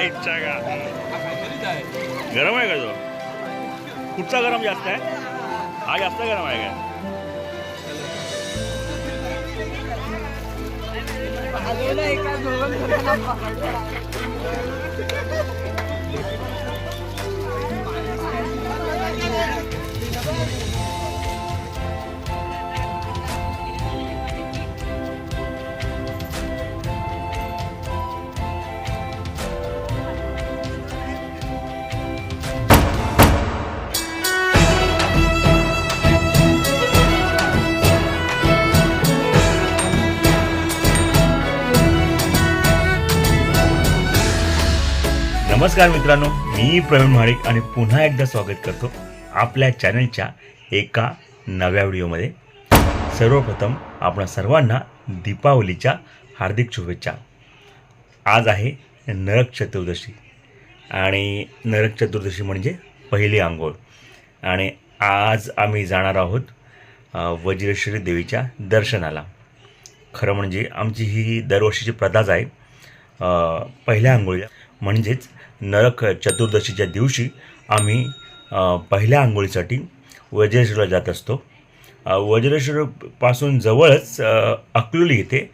इच्छा का गरम आहे का जो? कुठचा गरम जास्त आहे? हा जास्त गरम आहे का? नमस्कार मित्रांनो मी प्रवीण महाडिक आणि पुन्हा एकदा स्वागत करतो आपल्या चॅनलच्या एका नव्या व्हिडिओमध्ये. सर्वप्रथम आपण सर्वांना दीपावलीच्या हार्दिक शुभेच्छा. आज आहे नरक चतुर्दशी आणि नरक चतुर्दशी म्हणजे पहिली आंघोळ. आणि आज आम्ही जाणार आहोत वज्रेश्वरी देवीच्या दर्शनाला. खरं म्हणजे आमची ही दरवर्षीची प्रथाच आहे पहिल्या आंघोळीला. म्हणजेच नरक चतुर्दशीच्या दिवशी आम्ही पहिल्या आंघोळीसाठी वज्रेश्वरला जात असतो. वज्रेश्वरपासून जवळच अकलोली येथे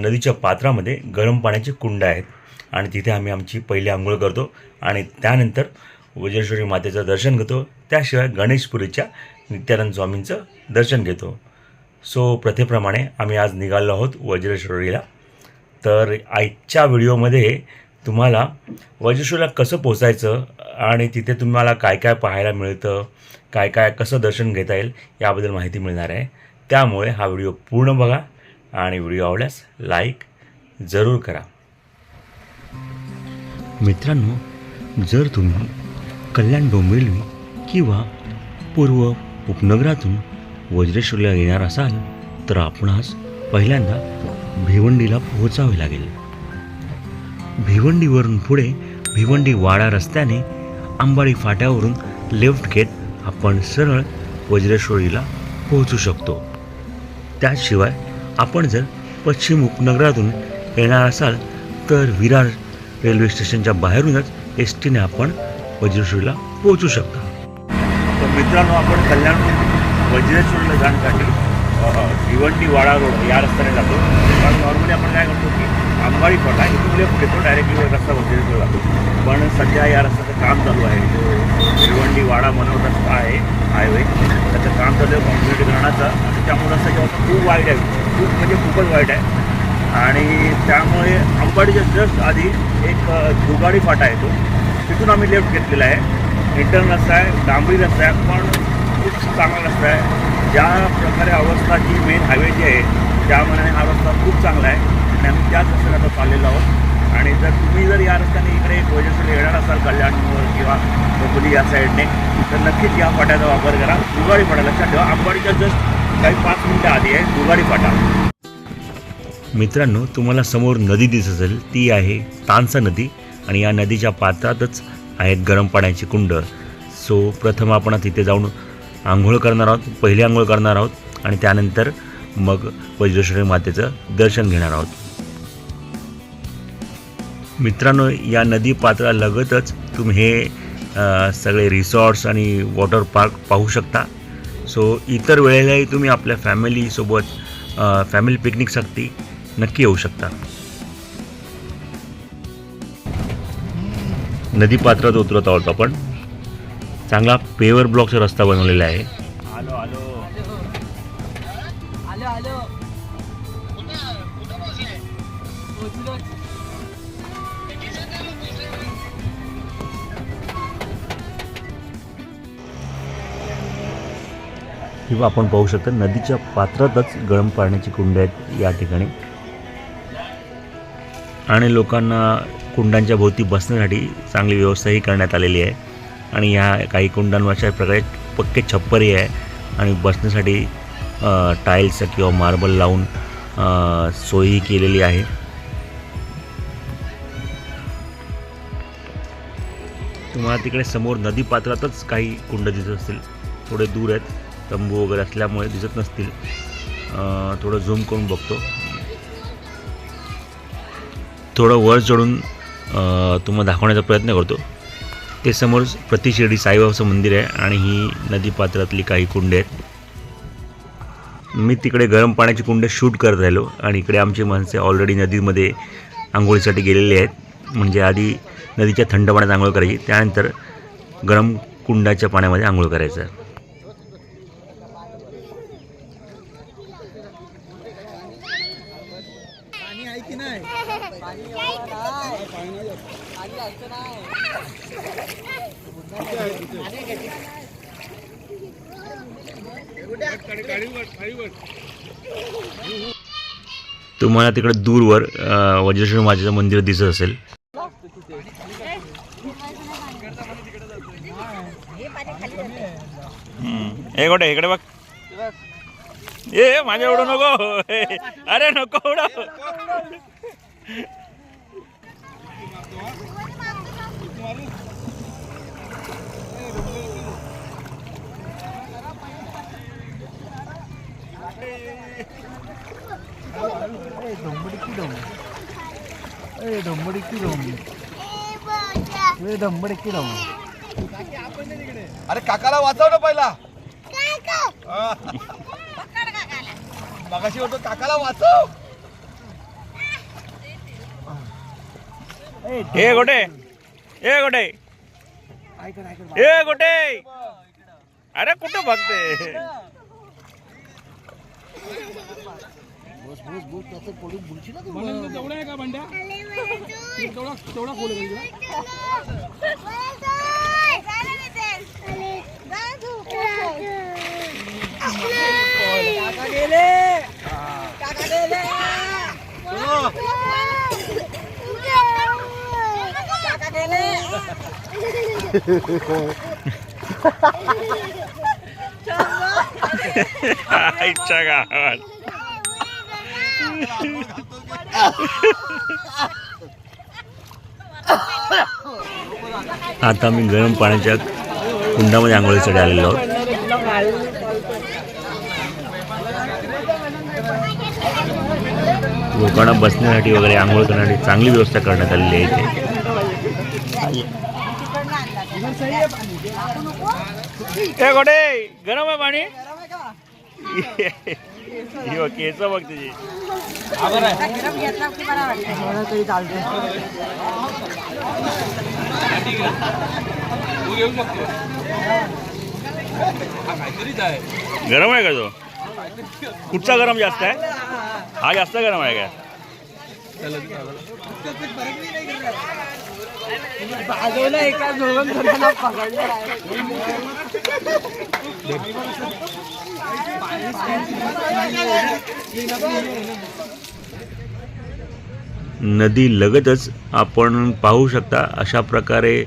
नदीच्या पात्रामध्ये गरम पाण्याचे कुंड आहेत आणि तिथे आम्ही आमची पहिली आंघोळ करतो आणि त्यानंतर वज्रेश्वरी मातेचं दर्शन घेतो. त्याशिवाय गणेशपुरीच्या नित्यानंद स्वामींचं दर्शन घेतो. सो प्रथेप्रमाणे आम्ही आज निघालो आहोत वज्रेश्वरीला. तर आजच्या व्हिडिओमध्ये तुम्हाला वज्रेश्वरला कसं पोचायचं आणि तिथे तुम्हाला काय काय पाहायला मिळतं काय काय कसं दर्शन घेता येईल याबद्दल माहिती मिळणार आहे. त्यामुळे हा व्हिडिओ पूर्ण बघा आणि व्हिडिओ आवडल्यास लाईक जरूर करा. मित्रांनो जर तुम्ही कल्याण डोंबिवली किंवा पूर्व उपनगरातून वज्रेश्वरला येणार असाल तर आपणास पहिल्यांदा भिवंडीला पोहोचावे लागेल. भिवंडीवरून पुढे भिवंडी वाडा रस्त्याने आंबाडी फाट्यावरून लेफ्ट घेत आपण सरळ वज्रेश्वरीला पोहोचू शकतो. त्याशिवाय आपण जर पश्चिम उपनगरातून येणार असाल तर विरार रेल्वे स्टेशनच्या बाहेरूनच एस टीने आपण वज्रेश्वरीला पोहोचू शकता. तर मित्रांनो आपण कल्याण वज्रेश्वरीला जाण्यासाठी भिवंडी वाडा रोड या रस्त्याने जातो. कारण नॉर्मली आपण काय करतो की अंबाडी फाटा इथून लेफ्ट घेतो डायरेक्टली रस्ता वज्रेश्वर जातो. पण सध्या या रस्त्याचं काम चालू आहे. जो भिवंडी वाडा मनोर रस्ता आहे हायवे त्याचं काम चालू आहे कॉन्क्रीटीकरणाचं आणि त्यामुळे रस्ता जेव्हा खूप वाईट आहे. खूप म्हणजे खूपच वाईट आहे. आणि त्यामुळे अंबाडीच्या जस्ट आधी एक दुगाडी फाटा आहे तो. तिथून आम्ही लेफ्ट घेतलेला आहे. इंटर्न रस्ता आहे डांबरी रस्ता आहे पण खूप चांगला रस्ता आहे. ज्या प्रकारे अवस्था जी मेन हायवे जी आहे त्यामुळे हा रस्ता खूप चांगला आहे. आणि आम्ही त्याच रस्त्याने आता चाललेलो आहोत. आणि जर तुम्ही जर या रस्त्याने इकडे वैजसला येणार असाल कल्याणवर किंवा डोंबिवली या साईडने तर नक्कीच या फाट्याचा वापर करा. दुगाडी फाटा लक्षात ठेवा. आंबाडीच्या जस्ट काही पाच मिनटं आधी आहे. दुगाडी फाटा. मित्रांनो तुम्हाला समोर नदी दिसत असेल. ती आहे तानसा नदी आणि या नदीच्या पात्रातच आहेत गरम पाण्याची कुंड. सो प्रथम आपण तिथे जाऊन आंघोळ करणार आहोत. पहिली आंघोळ करणार आहोत आणि त्यानंतर मग वज्रेश्वरी मातेचं दर्शन घेणार आहोत. मित्रांनो या नदी पात्रालगतच तुम्ही हे सगळे रिसॉर्ट्स आणि वॉटर पार्क पाहू शकता. सो इतर वेळेलाही तुम्ही आपल्या फॅमिलीसोबत फॅमिली पिकनिकसाठी नक्की येऊ शकता. नदी पात्रात उतरत आहोत आपण. चांगला पेवर ब्लॉकचा रस्ता बनवलेला आहे. किंवा आपण पाहू शकता नदीच्या पात्रातच गरम पाण्याची कुंड आहेत या ठिकाणी. आणि लोकांना कुंडांच्या भोवती बसण्यासाठी चांगली व्यवस्थाही करण्यात आलेली आहे. आणि ह्या काही कुंडांवर अशा प्रकारे पक्के छप्परही आहे. आणि बसण्यासाठी टाईल्स किंवा मार्बल लावून सोयी केलेली आहे. तुम्हाला तिकडे समोर नदी पात्रातच काही कुंड दिसत असतील. थोडे दूर आहेत. तंबू वगैरे असल्यामुळे दिसत नसतील. थोडं झूम करून बघतो. थोडं वर चढून तुम्हाला दाखवण्याचा प्रयत्न करतो. ते समोर प्रतिशिर्डी साईबाबाचं मंदिर आहे आणि ही नदीपात्रातली काही कुंडे आहेत. मी तिकडे गरम पाण्याची कुंड शूट करत राहिलो आणि इकडे आमची माणसे ऑलरेडी नदीमध्ये आंघोळीसाठी गेलेली आहेत. म्हणजे आधी नदीच्या थंड पाण्यात आंघोळ करायची त्यानंतर गरम कुंडाच्या पाण्यामध्ये आंघोळ करायचं पाणी आहे की नाही पाणी एवढं नाही पाणी यायचं नाही तुम्हाला तिकडे दूरवर वज्रेश्वर महाराजाचं मंदिर दिसत असेल. हे गोटे इकडे बघ. ए माझ्या एवढं नको. अरे नको एवढं डोंबडी डोंब ए डोंबडी की डोंब ए डोंबडी की डोंब अरे काकाला वाचव ना पहिला. मगाशी होतो काकाला वाचव. ए गोटे ए गोटे. ए गोटे. अरे कुठं बघते आईच्या गावात. आता मी गरम पाण्याच्या कुंडामध्ये आंघोळीसाठी आलेलो आहोत. लोकांना बसण्यासाठी वगैरे आंघोळ करण्यासाठी चांगली व्यवस्था करण्यात आलेली आहे इथे. ए गोडे गरम आहे पाणी? ही बघ, केस बघ तुझी. गरम आहे का तो? कुठचा गरम जास्त आहे? हा जास्त गरम आहे का? बाजूला एका दोन जणांना पकडलं. नदी लगतच आपण पाहू शकता अशा प्रकारे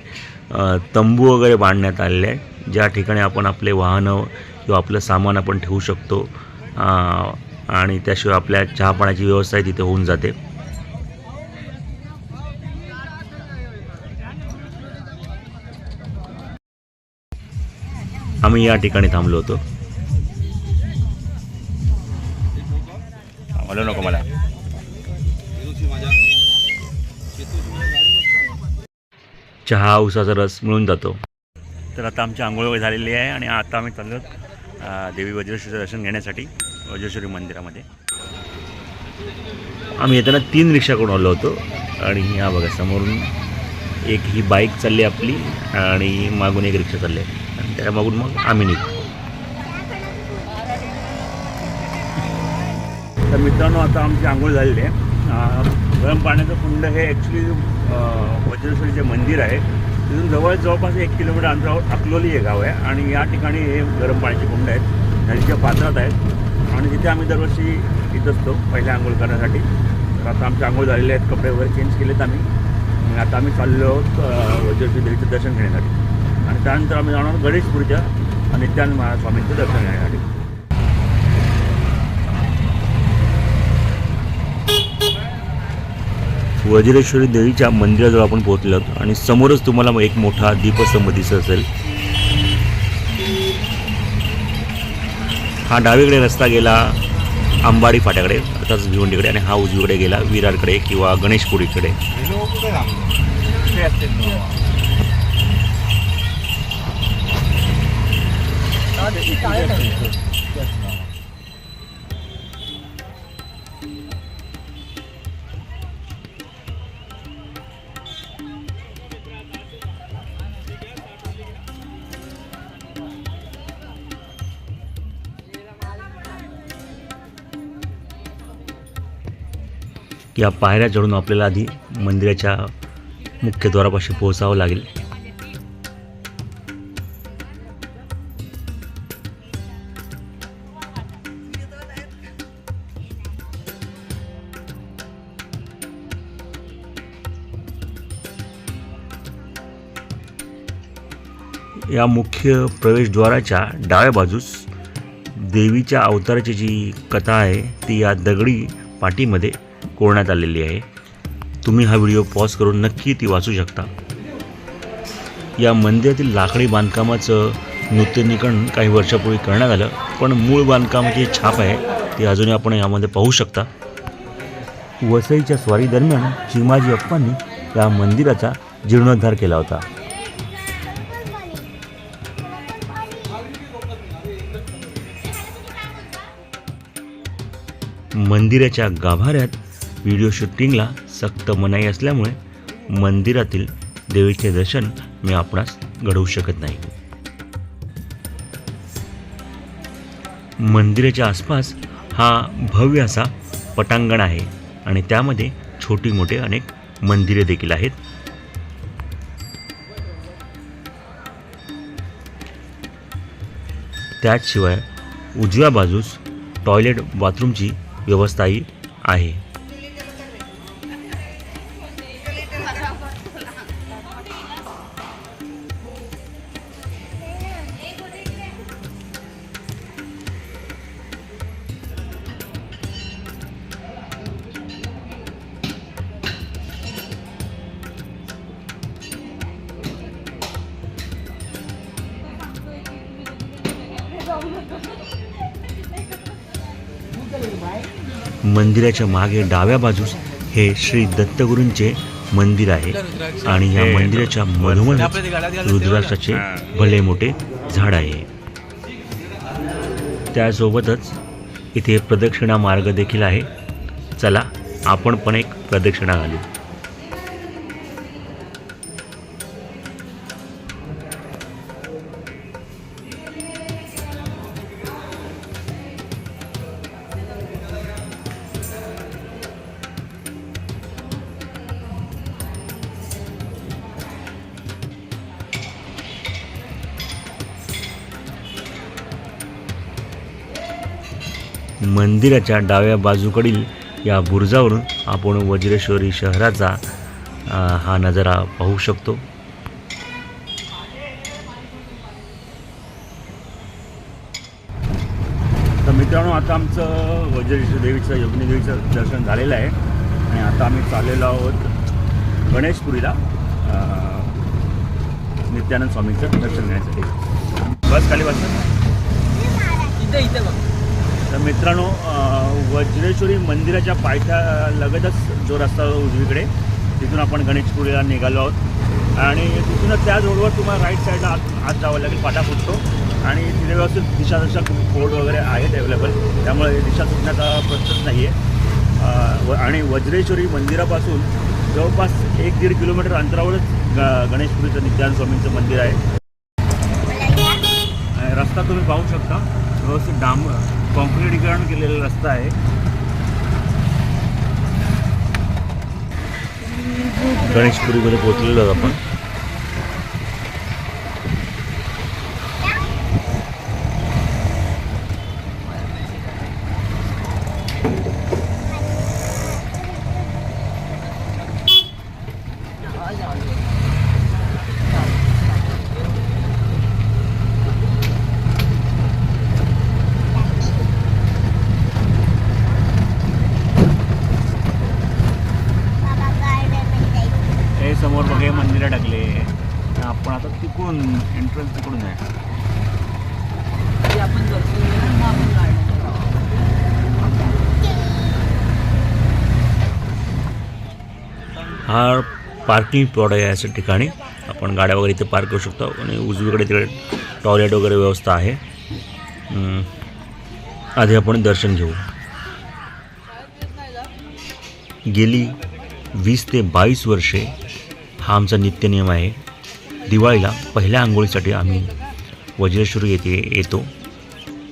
तंबू वगैरे बांधण्यात आलेले आहे. ज्या ठिकाणी आपण आपले वाहनं किंवा आपलं सामान आपण ठेवू शकतो आणि त्याशिवाय आपल्या चहापाण्याची व्यवस्था तिथे होऊन जाते. आम्ही या ठिकाणी थांबलो होतो. मला नको मला. चहा उसाचा रस मिळून जातो. तर आता आमची आंघोळ वगैरे झालेली आहे आणि आता आम्ही चाललो देवी वज्रेश्वरीचं दर्शन घेण्यासाठी वज्रेश्वरी मंदिरामध्ये. आम्ही येताना तीन रिक्षा करून आलो होतो आणि ह्या बघा समोरून एक ही बाईक चालली आपली आणि मागून एक रिक्षा चालली. आहे आणि त्या मागून मग आम्ही निघतो तर मित्रांनो आता आमची आंघोळ झालेली आहे. गरम पाण्याचं कुंड हे ॲक्च्युली वज्रेश्वरीचे मंदिर आहे तिथून जवळ जवळपास एक किलोमीटर अंतरावर अकलोली हे गाव आहे आणि या ठिकाणी हे गरम पाण्याचे कुंड आहेत. नदीच्या पात्रात आहेत. आणि तिथे आम्ही दरवर्षी येत असतो पहिल्या आंघोळ करण्यासाठी. तर आता आमचे आंघोळ झालेले आहेत कपडे वगैरे चेंज केलेत आम्ही. आणि आता आम्ही चाललो आहोत वज्रेश्वरी देवीचं दर्शन घेण्यासाठी. त्यानंतर आम्ही जाणार गणेशपूरच्या नित्यानंद महाराज स्वामींचं दर्शन घेण्यासाठी. वज्रेश्वरी देवीच्या मंदिराजवळ आपण पोहोचलो आणि समोरच तुम्हाला एक मोठा दीपस्तंभ दिसत असेल. हा डावीकडे रस्ता गेला अंबाडी फाट्याकडे अर्थात भिवंडीकडे आणि हा उजवीकडे गेला विरारकडे किंवा गणेशपुरीकडे. या पायऱ्या चढून आपल्याला आधी मंदिराच्या मुख्यद्वारापाशी पोहोचावं लागेल. या मुख्य प्रवेशद्वाराच्या डाव्या बाजूस देवीच्या अवताराची जी कथा आहे ती या दगडी पाटीमध्ये कोरण्यात आलेली आहे. तुम्ही हा व्हिडिओ पॉज करून नक्की ती वाचू शकता. या मंदिरातील लाकडी बांधकामाचं नूतनीकरण काही वर्षापूर्वी करण्यात आलं पण मूळ बांधकामाची जी छाप आहे ती अजूनही आपण यामध्ये पाहू शकता. वसईच्या स्वारीदरम्यान चिमाजी अप्पांनी या मंदिराचा जीर्णोद्धार केला होता. मंदिराच्या गाभाऱ्यात व्हिडिओ शूटिंगला सक्त मनाई असल्यामुळे मंदिरातील देवीचे दर्शन मी आपणास घडवू शकत नाही. मंदिराच्या आसपास हा भव्य असा पटांगण आहे आणि त्यामध्ये छोटी मोठे अनेक मंदिरे देखील आहेत. त्याचशिवाय उजव्या बाजूस टॉयलेट बाथरूमची व्यवस्थाही आहे. मंदिराच्या मागे डाव्या बाजूस हे श्री दत्तगुरूंचे मंदिर आहे. आणि या मंदिराच्या मधोमध रुद्राक्षाचे भले मोठे झाड आहे. त्यासोबतच इथे प्रदक्षिणा मार्ग देखील आहे. चला आपण पण एक प्रदक्षिणा घालू. मंदिराच्या डाव्या बाजूकडील या बुरुजावरून आपण वज्रेश्वरी शहराचा हा नजारा पाहू शकतो. तर मित्रांनो आता आमचं वज्रेश्वर देवीचं योगिनी देवीचं दर्शन झालेलं आहे. आणि आता आम्ही चाललेलो आहोत गणेशपुरीला नित्यानंद स्वामींचं दर्शन घेण्यासाठी. बस खाली बस. इथे इथे बघ. तर मित्रांनो वज्रेश्वरी मंदिराच्या पायथ्या लगतच जो रस्ता उजवीकडे तिथून आपण गणेशपुरीला निघालो आहोत. आणि तिथूनच त्या रोडवर तुम्हाला राईट साईडला आत आत जावं लागेल फाटा फुटतो. आणि तिथे व्यवस्थित दिशादर्शक बोर्ड वगैरे आहेत अवेलेबल त्यामुळे दिशा चुकण्याचा प्रश्नच नाही आहे आणि वज्रेश्वरी मंदिरापासून जवळपास एक दीड किलोमीटर अंतरावरच ग गणेशपुरीचं नित्यानंद स्वामींचं मंदिर आहे. रस्ता तुम्ही पाहू शकता. व्यवस्थित डांब कॉन्क्रीटीकरण केलेला रस्ता आहे. गणेशपुरीमध्ये पोहोचलेलो आहोत आपण. समोर बघे मंदिरं टाकले आपण आता तिकून एंट्रन्स तिकडून आहे हा पार्किंग प्लॉट आहे याच्या ठिकाणी. आपण गाड्या वगैरे इथे पार्क करू शकतो आणि उजवीकडे तिकडे टॉयलेट वगैरे व्यवस्था आहे. आधी आपण दर्शन घेऊ. गेली वीस ते बावीस वर्षे हा आमचा नित्यनियम आहे. दिवाळीला पहिल्या आंघोळीसाठी आम्ही वज्रेश्वरी येथे येतो.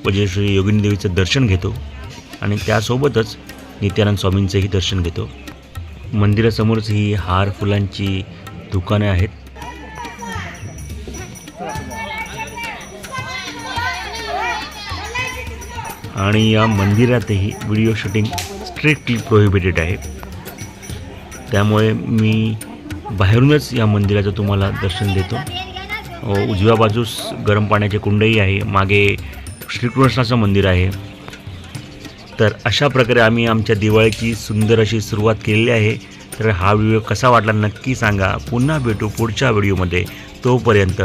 वज्रेश्वरी योगिनी देवीचं दर्शन घेतो आणि त्यासोबतच नित्यानंद स्वामींचंही दर्शन घेतो. मंदिरासमोरच ही हार फुलांची दुकाने आहेत. आणि या मंदिरातही व्हिडिओ शूटिंग स्ट्रिक्टली प्रोहिबिटेड आहे. त्यामुळे मी बाहेरूनच या मंदिराचं तुम्हाला दर्शन देतो. उजव्या बाजूस गरम पाण्याचे कुंडही आहे मागे श्रीकृष्णाचं मंदिर आहे. तर अशा प्रकारे आम्ही आमच्या दिवाळीची सुंदर अशी सुरुवात केलेली आहे. तर हा व्हिडिओ कसा वाटला नक्की सांगा. पुन्हा भेटू पुढच्या व्हिडिओमध्ये. तोपर्यंत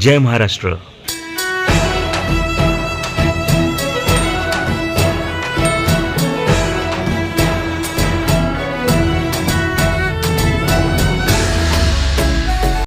जय महाराष्ट्र.